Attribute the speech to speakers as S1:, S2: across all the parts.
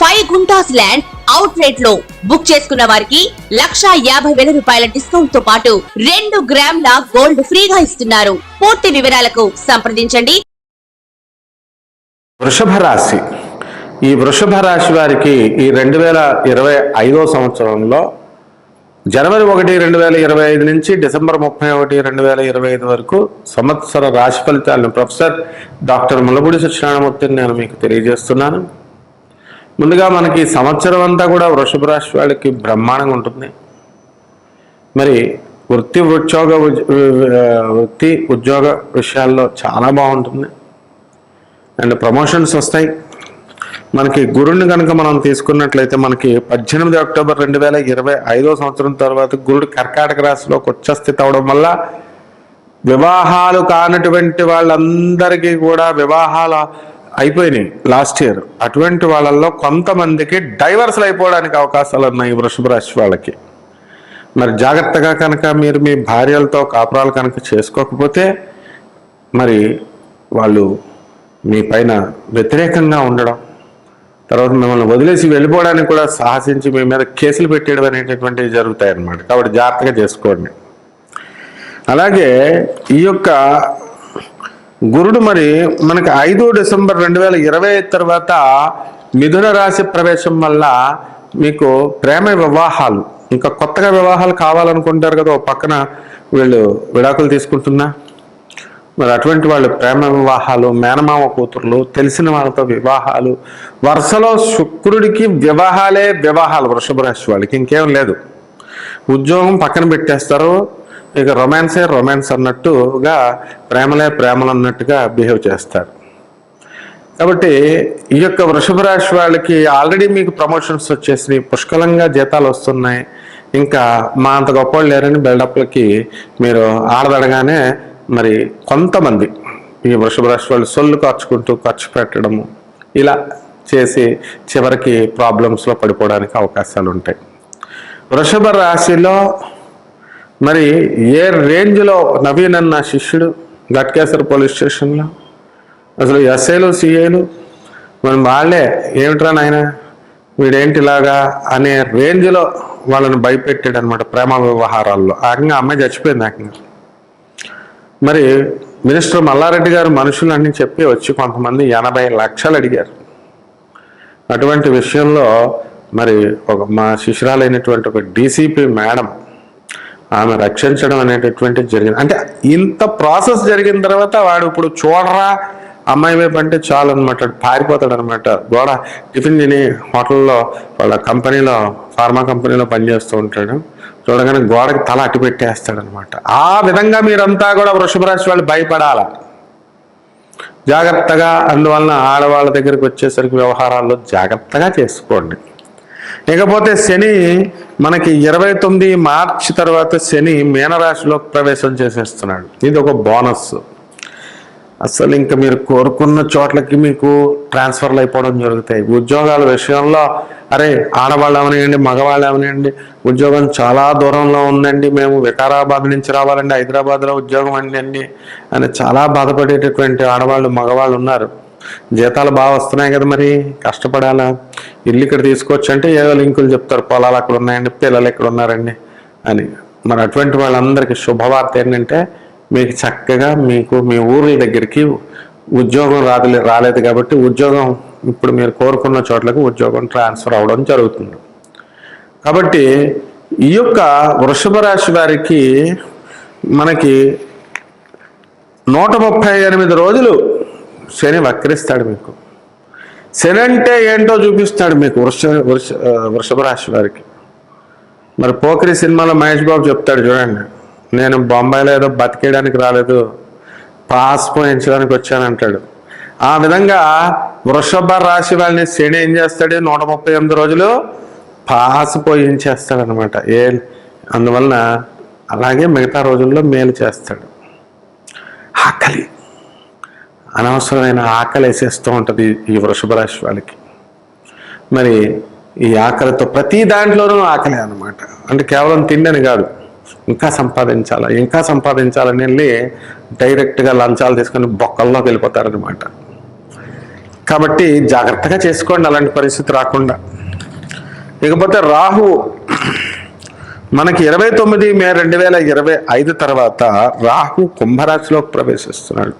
S1: Five guntas land out రేట్లో book చేసుకున్న వారికి లక్షా యాభై వేల రూపాయల డిస్కౌంట్తో పాటు రెండు గ్రాముల గోల్డ్ ఫ్రీగా ఇస్తున్నారు. పూర్తి వివరాలకు సంప్రదించండి.
S2: వృషభ రాశి. ఈ వృషభ రాశి వారికి ఈ రెండు వేల ఇరవై ఐదో సంవత్సరంలో జనవరి ఒకటి రెండు వేల ఇరవై ఐదు నుంచి డిసెంబర్ ముప్పై ఒకటి రెండు వేల ఇరవై ఐదు వరకు సంవత్సర రాశి ఫలితాలను ప్రొఫెసర్ డాక్టర్ ములబుడి సత్యనారాయణమూర్తిని నేను మీకు తెలియజేస్తున్నాను. ముందుగా మనకి సంవత్సరం అంతా కూడా వృషభ రాశి వాళ్ళకి బ్రహ్మాండంగా ఉంటుంది. మరి వృత్తి ఉద్యోగ ఉజ్- వృత్తి ఉద్యోగ విషయాల్లో చాలా బాగుంటుంది. అండ్ ప్రమోషన్స్ వస్తాయి. మనకి గురుడిని కనుక మనం తీసుకున్నట్లయితే మనకి పద్దెనిమిది అక్టోబర్ రెండు వేల ఇరవై ఐదో సంవత్సరం తర్వాత గురుడు కర్కాటక రాశిలోకి వచ్చస్థితి అవడం వల్ల వివాహాలు కానటువంటి వాళ్ళందరికీ కూడా వివాహాల అయిపోయినాయి లాస్ట్ ఇయర్. అటువంటి వాళ్ళల్లో కొంతమందికి డైవర్స్లు అయిపోవడానికి అవకాశాలు ఉన్నాయి వృషభ రాశి వాళ్ళకి. మరి జాగ్రత్తగా కనుక మీరు మీ భార్యలతో కాపురాలు కనుక చేసుకోకపోతే మరి వాళ్ళు మీ పైన వ్యతిరేకంగా ఉండడం తర్వాత మిమ్మల్ని వదిలేసి వెళ్ళిపోవడానికి కూడా సాహసించి మీ మీద కేసులు పెట్టేయడం అనేటటువంటివి జరుగుతాయి అన్నమాట కాబట్టి జాగ్రత్తగా చేసుకోండి. అలాగే ఈ యొక్క గురుడు మరి మనకి ఐదు డిసెంబర్ రెండు వేల ఇరవై తర్వాత మిథున రాశి ప్రవేశం వల్ల మీకు ప్రేమ వివాహాలు ఇంకా కొత్తగా వివాహాలు కావాలనుకుంటారు కదా ఓ పక్కన వీళ్ళు విడాకులు తీసుకుంటున్నా. మరి అటువంటి వాళ్ళు ప్రేమ వివాహాలు మేనమామ కూతుర్లు తెలిసిన వాళ్ళతో వివాహాలు వరుసలో శుక్రుడికి వివాహాలే వివాహాలు వృషభ రాశి వాళ్ళకి ఇంకేం లేదు. ఉద్యోగం పక్కన పెట్టేస్తారు ఇక రొమాన్సే రొమాన్స్ అన్నట్టుగా ప్రేమలే ప్రేమలు అన్నట్టుగా బిహేవ్ చేస్తారు కాబట్టి ఈ యొక్క వృషభ రాశి వాళ్ళకి ఆల్రెడీ మీకు ప్రమోషన్స్ వచ్చేసినాయి పుష్కలంగా జీతాలు వస్తున్నాయి. ఇంకా మా అంత గొప్ప లేరని బిల్డప్లకి మీరు ఆడదడగానే మరి కొంతమంది ఈ వృషభ రాశి వాళ్ళు సొల్లు ఖర్చుకుంటూ ఖర్చు పెట్టడము ఇలా చేసి చివరికి ప్రాబ్లమ్స్లో పడిపోవడానికి అవకాశాలు ఉంటాయి వృషభ రాశిలో మరి ఏ రేంజ్లో నవీన్ అన్న శిష్యుడు గట్కేసర్ పోలీస్ స్టేషన్లో? అసలు ఎస్ఐలు సిఐలు మనం వాళ్ళే ఏమిట్రా నాయన? వీడేంటి ఇలాగా అనే రేంజ్లో వాళ్ళని భయపెట్టాడు అనమాట ప్రేమ వ్యవహారాల్లో. ఆకంగా అమ్మాయి చచ్చిపోయింది ఆకంగా మరి మినిస్టర్ మల్లారెడ్డి గారు మనుషులన్నీ చెప్పి వచ్చి కొంతమంది ఎనభై లక్షలు అడిగారు. అటువంటి విషయంలో మరి ఒక మా శిశురాలైనటువంటి ఒక డీసీపీ మేడం ఆమె రక్షించడం అనేటటువంటిది జరిగింది. అంటే ఇంత ప్రాసెస్ జరిగిన తర్వాత వాడు ఇప్పుడు చూడరా అమ్మాయి వైపు అంటే చాలు అనమాట పారిపోతాడు అనమాట గోడ టిఫిన్ తిని హోటల్లో వాళ్ళ కంపెనీలో ఫార్మా కంపెనీలో పనిచేస్తూ ఉంటాడు. చూడగానే గోడకి తల అట్టి పెట్టేస్తాడు అనమాట ఆ విధంగా మీరంతా కూడా వృషభ రాశి వాళ్ళు భయపడాల. జాగ్రత్తగా అందువలన ఆడవాళ్ళ దగ్గరికి వచ్చేసరికి వ్యవహారాల్లో జాగ్రత్తగా చేసుకోండి. ఇకపోతే శని మనకి ఇరవై తొమ్మిది మార్చి తర్వాత శని మీనరాశిలో ప్రవేశం చేసేస్తున్నాడు. ఇది ఒక బోనస్. అసలు ఇంకా మీరు కోరుకున్న చోట్లకి మీకు ట్రాన్స్ఫర్లు అయిపోవడం జరుగుతాయి. ఉద్యోగాల విషయంలో అరే ఆడవాళ్ళు ఏమనియండి మగవాళ్ళు అవనివ్వండి ఉద్యోగం చాలా దూరంలో ఉందండి. మేము వికారాబాద్ నుంచి రావాలండి హైదరాబాద్లో ఉద్యోగం అండి అని చాలా బాధపడేటటువంటి ఆడవాళ్ళు మగవాళ్ళు ఉన్నారు. జీతాలు బాగా వస్తున్నాయి కదా మరి కష్టపడాలా? ఇల్లు ఇక్కడ తీసుకోవచ్చు అంటే ఏదో లింకులు చెప్తారు పొలాలు అక్కడ ఉన్నాయండి పిల్లలు ఎక్కడ ఉన్నారండి అని. మరి అటువంటి వాళ్ళందరికీ శుభవార్త ఏంటంటే మీకు చక్కగా మీకు మీ ఊరి దగ్గరికి ఉద్యోగం రాదు రాలేదు కాబట్టి ఉద్యోగం ఇప్పుడు మీరు కోరుకున్న చోట్లకు ఉద్యోగం ట్రాన్స్ఫర్ అవ్వడం జరుగుతుంది. కాబట్టి ఈ యొక్క వృషభ రాశి వారికి మనకి నూట ముప్పై ఎనిమిది రోజులు శని వక్రిస్తాడు మీకు. శని అంటే ఏంటో చూపిస్తాడు మీకు వృష వృష వృషభ రాశి వారికి. మరి పోకరి సినిమాలో మహేష్ బాబు చెప్తాడు చూడండి నేను బొంబాయిలో ఏదో బతికేయడానికి రాలేదు పాస్ పోయించడానికి వచ్చానంటాడు ఆ విధంగా వృషభ రాశి వాళ్ళని శని ఏం చేస్తాడు నూట ముప్పై ఎనిమిది రోజులు పాస్ పోయించేస్తాడు అనమాట ఏ అందువలన అలాగే మిగతా రోజుల్లో మేలు చేస్తాడు ఆకలి అనవసరమైన ఆకలి వేసేస్తూ ఉంటుంది ఈ వృషభ రాశి వాళ్ళకి. మరి ఈ ఆకలితో ప్రతి దాంట్లోనూ ఆకలే అనమాట అంటే కేవలం తిండని కాదు ఇంకా సంపాదించాలి ఇంకా సంపాదించాలని వెళ్ళి డైరెక్ట్గా లంచాలు తీసుకొని బొక్కల్లోకి వెళ్ళిపోతారనమాట కాబట్టి జాగ్రత్తగా చేసుకోండి అలాంటి పరిస్థితి రాకుండా. ఇకపోతే రాహు మనకి ఇరవై తొమ్మిది మే రెండు వేల ఇరవై ఐదు తర్వాత రాహు కుంభరాశిలోకి ప్రవేశిస్తున్నాడు.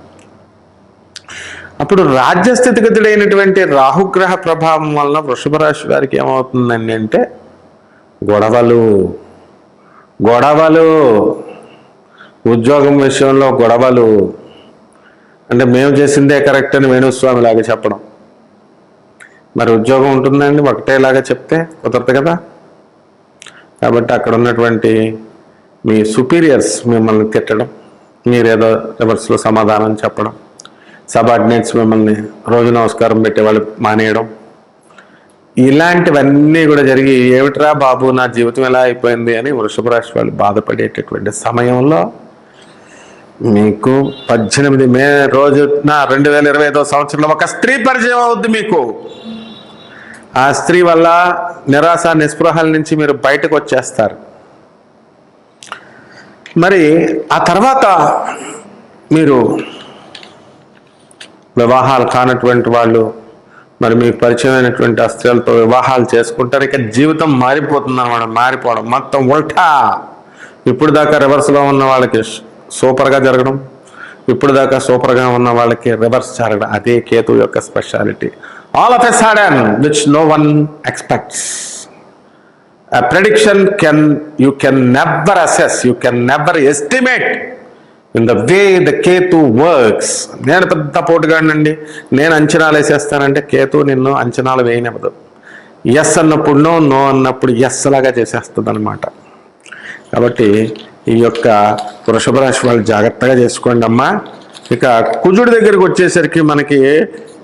S2: అప్పుడు రాజ్యస్థితిగతుడైనటువంటి రాహుగ్రహ ప్రభావం వలన వృషభ రాశి వారికి ఏమవుతుందండి అంటే గొడవలు. గొడవలు. ఉద్యోగం విషయంలో గొడవలు. అంటే మేము చేసిందే కరెక్ట్ అని వేణుస్వామి లాగా చెప్పడం. మరి ఉద్యోగం ఉంటుందండి ఒకటేలాగా చెప్తే కుదరదు కదా. కాబట్టి అక్కడ ఉన్నటువంటి మీ సుపీరియర్స్ మిమ్మల్ని తిట్టడం మీరేదో రివర్స్లో సమాధానం చెప్పడం. సబార్డినేట్స్ మిమ్మల్ని రోజు నమస్కారం పెట్టేవాళ్ళు మానేయడం. ఇలాంటివన్నీ కూడా జరిగి ఏమిట్రా బాబు నా జీవితం ఎలా అయిపోయింది అని వృషభ రాశి వాళ్ళు బాధపడేటటువంటి సమయంలో మీకు పద్దెనిమిది మే రోజున రెండు వేల ఇరవై ఐదో సంవత్సరంలో ఒక స్త్రీ పరిచయం అవుద్ది మీకు. ఆ స్త్రీ వల్ల నిరాశ నిస్పృహాల నుంచి మీరు బయటకు వచ్చేస్తారు. మరి ఆ తర్వాత మీరు వివాహాలు కానటువంటి వాళ్ళు మరి మీకు పరిచయమైనటువంటి ఆ స్త్రీలతో వివాహాలు చేసుకుంటారు ఇక జీవితం మారిపోతుంది అనమాట మారిపోవడం మొత్తం ఉల్టా. ఇప్పుడు దాకా రివర్స్లో ఉన్న వాళ్ళకి సూపర్గా జరగడం ఇప్పుడు దాకా సూపర్గా ఉన్న వాళ్ళకి రివర్స్ జరగడం అదే కేతు యొక్క speciality all of a sudden which no one expects prediction can you can never assess you can never estimate in the way the Ketu works నేను పెద్ద పోటుగాడినండి. నేను అంచనాలు వేసేస్తానంటే కేతు నిన్ను అంచనాలు వేయనివ్వదు. ఎస్ అన్నప్పుడు నో నో అన్నప్పుడు ఎస్ లాగా చేసేస్తుంది అనమాట కాబట్టి ఈ యొక్క వృషభ రాశి వాళ్ళు జాగ్రత్తగా చేసుకోండి అమ్మా. ఇక కుజుడి దగ్గరికి వచ్చేసరికి మనకి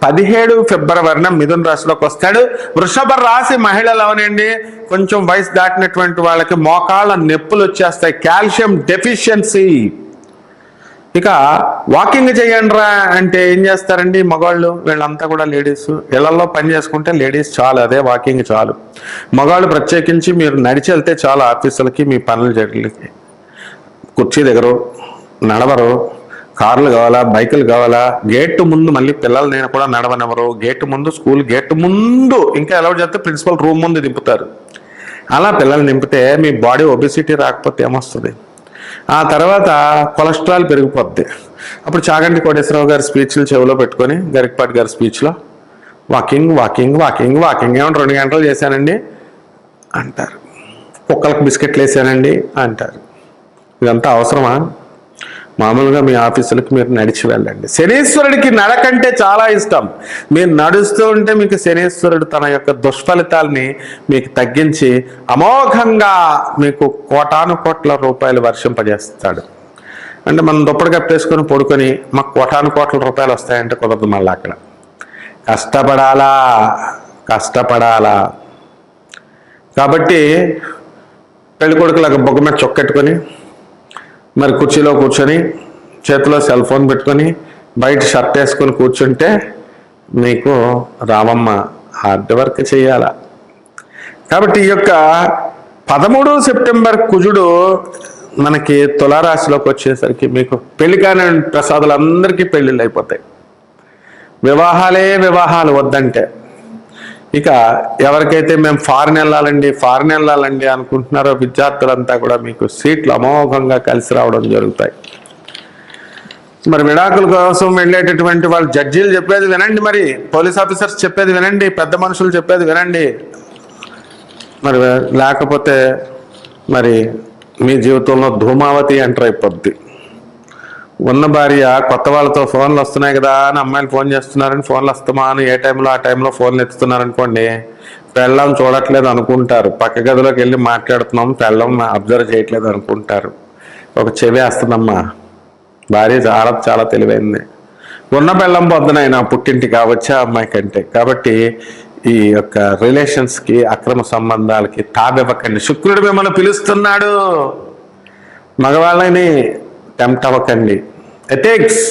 S2: పదిహేడు ఫిబ్రవరిన మిథున రాశిలోకి వస్తాడు. వృషభ రాశి మహిళలు అవనండి. కొంచెం వయసు దాటినటువంటి వాళ్ళకి మోకాళ్ళ నొప్పులు వచ్చేస్తాయి. Calcium deficiency. ఇక వాకింగ్ చేయండి రా అంటే ఏం చేస్తారండి మగవాళ్ళు? వీళ్ళంతా కూడా లేడీస్. ఇళ్ళలో పని చేసుకుంటే లేడీస్ చాలు అదే వాకింగ్ చాలు. మగవాళ్ళు ప్రత్యేకించి మీరు నడిచి వెళ్తే చాలు ఆఫీసులకి మీ పనులు జరిగి కుర్చీ దగ్గరు నడవరు. కార్లు కావాలా బైకులు కావాలా? గేట్ ముందు మళ్ళీ పిల్లలు నేను కూడా నడవనివ్వరు. గేట్ ముందు స్కూల్ గేట్ ముందు ఇంకా ఎలా చేస్తే ప్రిన్సిపల్ రూమ్ ముందు దింపుతారు. అలా పిల్లల్ని నింపితే మీ బాడీ ఒబిసిటీ రాకపోతే ఏమొస్తుంది? ఆ తర్వాత కొలెస్ట్రాల్ పెరిగిపోద్ది. అప్పుడు చాగంటి కోటేశ్వరరావు గారి స్పీచ్లు చెవిలో పెట్టుకొని గరికపాటి గారి స్పీచ్లో వాకింగ్ వాకింగ్ వాకింగ్ వాకింగ్ ఏమన్నా రెండు గంటలు చేశానండి అంటారు. కుక్కలకు బిస్కెట్లు వేసానండి అంటారు. ఇదంతా అవసరమా? మామూలుగా మీ ఆఫీసులకు మీరు నడిచి వెళ్ళండి. శనీశ్వరుడికి నడకంటే చాలా ఇష్టం. మీరు నడుస్తూ ఉంటే మీకు శనీశ్వరుడు తన యొక్క దుష్ఫలితాల్ని మీకు తగ్గించి అమోఘంగా మీకు కోటాను కోట్ల రూపాయలు వర్షింపజేస్తాడు. అంటే మనం దుప్పటి కప్పేసుకొని పడుకొని మాకు కోటాను కోట్ల రూపాయలు వస్తాయంటే కుదరదు మళ్ళీ అక్కడ. కష్టపడాలా? కష్టపడాలా? కాబట్టి పెళ్ళి కొడుకులకు బొగ్గ మీద చొక్కెట్టుకొని మరి కుర్చీలో కూర్చొని చేతిలో సెల్ ఫోన్ పెట్టుకొని బయట షర్ట్ వేసుకొని కూర్చుంటే మీకు రామమ్మ హార్డ్ వర్క్ చేయాల? కాబట్టి ఈ యొక్క పదమూడు సెప్టెంబర్ కుజుడు మనకి తులారాశిలోకి వచ్చేసరికి మీకు పెళ్ళి కాని ప్రసాదులందరికీ పెళ్ళిళ్ళు అయిపోతాయి. వివాహాలే వివాహాలు వద్దంటే. ఇక ఎవరికైతే మేము ఫారెన్ వెళ్ళాలండి ఫారిన్ వెళ్ళాలండి అనుకుంటున్నారో విద్యార్థులంతా కూడా మీకు సీట్లు అమోఘంగా కలిసి రావడం జరుగుతాయి. మరి విడాకుల కోసం వెళ్ళేటటువంటి వాళ్ళు జడ్జీలు చెప్పేది వినండి మరి పోలీస్ ఆఫీసర్స్ చెప్పేది వినండి పెద్ద మనుషులు చెప్పేది వినండి. మరి లేకపోతే మరి మీ జీవితంలో ధూమావతి ఎంటర్ అయిపోద్ది. ఉన్న భార్య కొత్త వాళ్ళతో ఫోన్లు వస్తున్నాయి కదా అని అమ్మాయిలు ఫోన్ చేస్తున్నారని ఫోన్లు వస్తామా అని ఏ టైంలో ఆ టైంలో ఫోన్లు ఎత్తుతున్నారు అనుకోండి పెళ్ళం చూడట్లేదు అనుకుంటారు. పక్క గదిలోకి వెళ్ళి మాట్లాడుతున్నాం పెళ్ళం అబ్జర్వ్ చేయట్లేదు అనుకుంటారు. ఒక చెవి వేస్తుందమ్మా. భార్య చాలా చాలా తెలివైంది. ఉన్న బెల్లం పొద్దునైనా పుట్టింటి వచ్చే అమ్మాయి కంటే. కాబట్టి ఈ యొక్క రిలేషన్స్కి అక్రమ సంబంధాలకి తాబివ్వకండి. శుక్రుడు మిమ్మల్ని పిలుస్తున్నాడు. మగవాళ్ళని టెంప్ట్ అవ్వకండి. ఎథిక్స్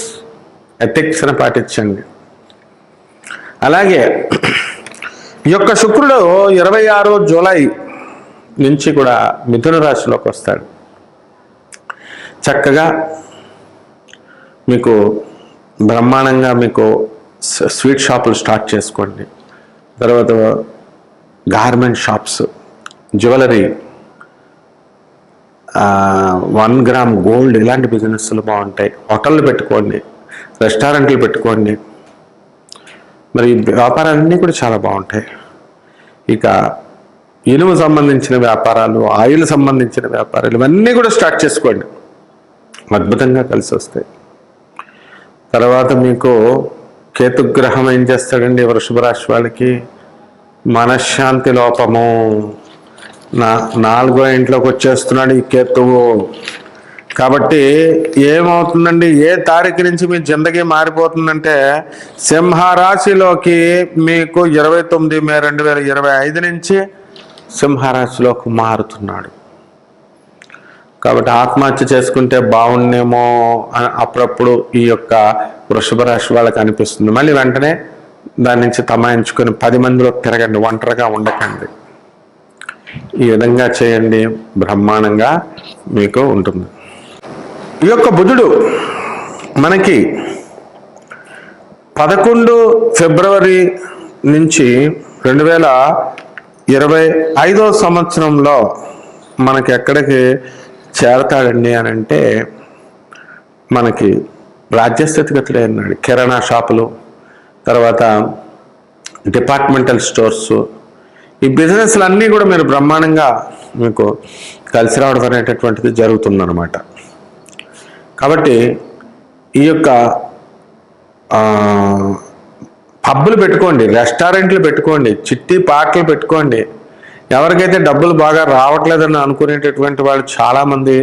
S2: ఎథిక్స్ని పాటించండి. అలాగే ఈ యొక్క శుక్రుడు ఇరవై ఆరో జూలై నుంచి కూడా మిథున రాశిలోకి వస్తాడు. చక్కగా మీకు బ్రహ్మాండంగా మీకు స్వీట్ షాపులు స్టార్ట్ చేసుకోండి. తర్వాత garment shops jewellery one gram gold ఇలాంటి బిజినెస్లు బాగుంటాయి. హోటళ్ళు పెట్టుకోండి రెస్టారెంట్లు పెట్టుకోండి. మరి వ్యాపారాలన్నీ కూడా చాలా బాగుంటాయి. ఇక ఇనుము సంబంధించిన వ్యాపారాలు ఆయిల్ సంబంధించిన వ్యాపారాలు ఇవన్నీ కూడా స్టార్ట్ చేసుకోండి. అద్భుతంగా కలిసి వస్తాయి. తర్వాత మీకు కేతుగ్రహం ఏం చేస్తాడండి? వృషభ రాశి వాళ్ళకి మనశ్శాంతి లోపము. నా నాలుగో ఇంట్లోకి వచ్చేస్తున్నాడు ఈ కేతువు కాబట్టి ఏమవుతుందండి? ఏ తారీఖు నుంచి మీ జిందగీ మారిపోతుందంటే సింహరాశిలోకి మీకు ఇరవై తొమ్మిది మే రెండు వేల ఇరవై ఐదు నుంచి సింహరాశిలోకి మారుతున్నాడు. కాబట్టి ఆత్మహత్య చేసుకుంటే బాగుండేమో అని అప్పుడప్పుడు ఈ యొక్క వృషభ రాశి వాళ్ళకి అనిపిస్తుంది. మళ్ళీ వెంటనే దాని నుంచి తమాయించుకొని పది మందిలో తిరగండి ఒంటరిగా ఉండకండి. ఈ విధంగా చేయండి బ్రహ్మాండంగా మీకు ఉంటుంది. ఈ యొక్క బుధుడు మనకి పదకొండు ఫిబ్రవరి నుంచి రెండు వేల ఇరవై ఐదో సంవత్సరంలో మనకి ఎక్కడికి చేరతాడండి అని అంటే మనకి రాజ్యస్థితిగతుడే అన్నాడు. కిరాణా షాపులు తర్వాత డిపార్ట్మెంటల్ స్టోర్స్ ఈ బిజినెస్లు అన్నీ కూడా మీరు బ్రహ్మాండంగా మీకు కలిసి రావడం అనేటటువంటిది జరుగుతుందన్నమాట. కాబట్టి ఈ యొక్క పబ్బులు పెట్టుకోండి రెస్టారెంట్లు పెట్టుకోండి చిట్టి పాటలు పెట్టుకోండి. ఎవరికైతే డబ్బులు బాగా రావట్లేదని అనుకునేటటువంటి వాళ్ళు చాలామంది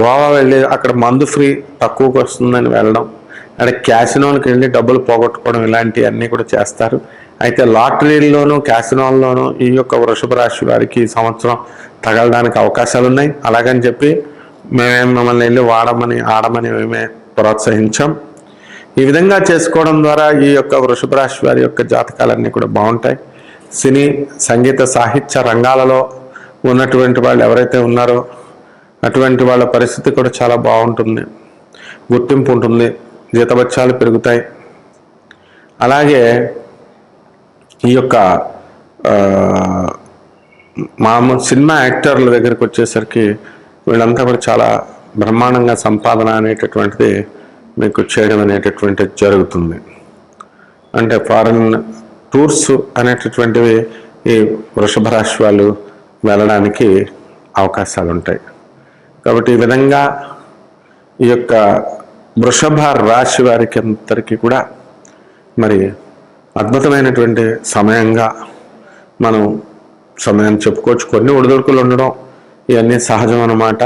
S2: గోవా వెళ్ళి అక్కడ మందు ఫ్రీ తక్కువకు వస్తుందని వెళ్ళడం అక్కడ క్యాసినోలకు వెళ్ళి డబ్బులు పోగొట్టుకోవడం ఇలాంటివన్నీ కూడా చేస్తారు. అయితే లాటరీల్లోనూ క్యాసినోల్లోనూ ఈ యొక్క వృషభ రాశి వారికి ఈ సంవత్సరం తగలడానికి అవకాశాలు ఉన్నాయి అలాగని చెప్పి మేమేం మమ్మల్ని వెళ్ళి వాడమని ఆడమని మేమే ప్రోత్సహించాం. ఈ విధంగా చేసుకోవడం ద్వారా ఈ యొక్క వృషభ రాశి వారి యొక్క జాతకాలన్నీ కూడా బాగుంటాయి. సినీ సంగీత సాహిత్య రంగాలలో ఉన్నటువంటి వాళ్ళు ఎవరైతే ఉన్నారో అటువంటి వాళ్ళ పరిస్థితి కూడా చాలా బాగుంటుంది. గుర్తింపు ఉంటుంది. జీతబత్యాలు పెరుగుతాయి. అలాగే ఈ యొక్క మామూలు సినిమా యాక్టర్ల దగ్గరికి వచ్చేసరికి వీళ్ళంతా కూడా చాలా బ్రహ్మాండంగా సంపాదన అనేటటువంటిది మీకు చేయడం అనేటటువంటిది జరుగుతుంది. అంటే ఫారెన్ టూర్స్ అనేటటువంటివి ఈ వృషభ రాశి వాళ్ళు వెళ్ళడానికి అవకాశాలు ఉంటాయి కాబట్టి ఈ విధంగా ఈ యొక్క వృషభ రాశి వారికి అందరికీ కూడా మరి అద్భుతమైనటువంటి సమయంగా మనం సమయం చెప్పుకోవచ్చు. కొన్ని ఒడిదొడుకులు ఉండడం ఇవన్నీ సహజం అన్నమాట.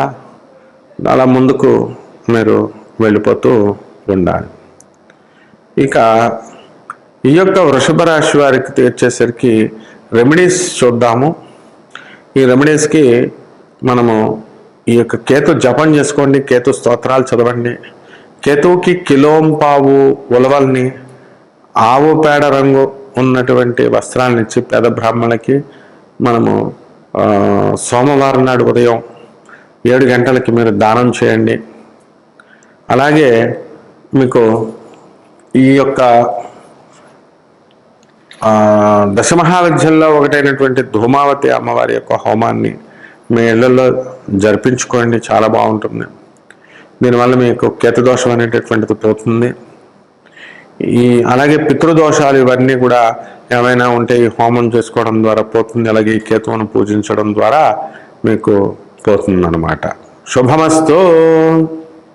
S2: అలా ముందుకు మీరు వెళ్ళిపోతూ ఉండాలి. ఇక ఈ యొక్క వృషభ రాశి వారికి వచ్చేసరికి రెమెడీస్ చూద్దాము. ఈ రెమెడీస్కి మనము ఈ యొక్క కేతు జపం చేసుకోండి. కేతు స్తోత్రాలు చదవండి. కేతువుకి కిలోంపావు ఉలవల్ని ఆవు పేడ రంగు ఉన్నటువంటి వస్త్రాలను ఇచ్చి పేద బ్రాహ్మణులకి మనము సోమవారం నాడు ఉదయం ఏడు గంటలకి మీరు దానం చేయండి. అలాగే మీకు ఈ యొక్క దశమహావిద్యంలో ఒకటైనటువంటి ధూమావతి అమ్మవారి యొక్క హోమాన్ని మీ ఇళ్ళలో జరిపించుకోండి. చాలా బాగుంటుంది. దీనివల్ల మీకు కేతదోషం అనేటటువంటిది పోతుంది ఈ అలాగే పితృదోషాలు ఇవన్నీ కూడా ఏమైనా ఉంటే ఈ హోమం చేసుకోవడం ద్వారా పోతుంది అలాగే ఈ కేతువును పూజించడం ద్వారా మీకు పోతుంది అనమాట శుభమస్తు.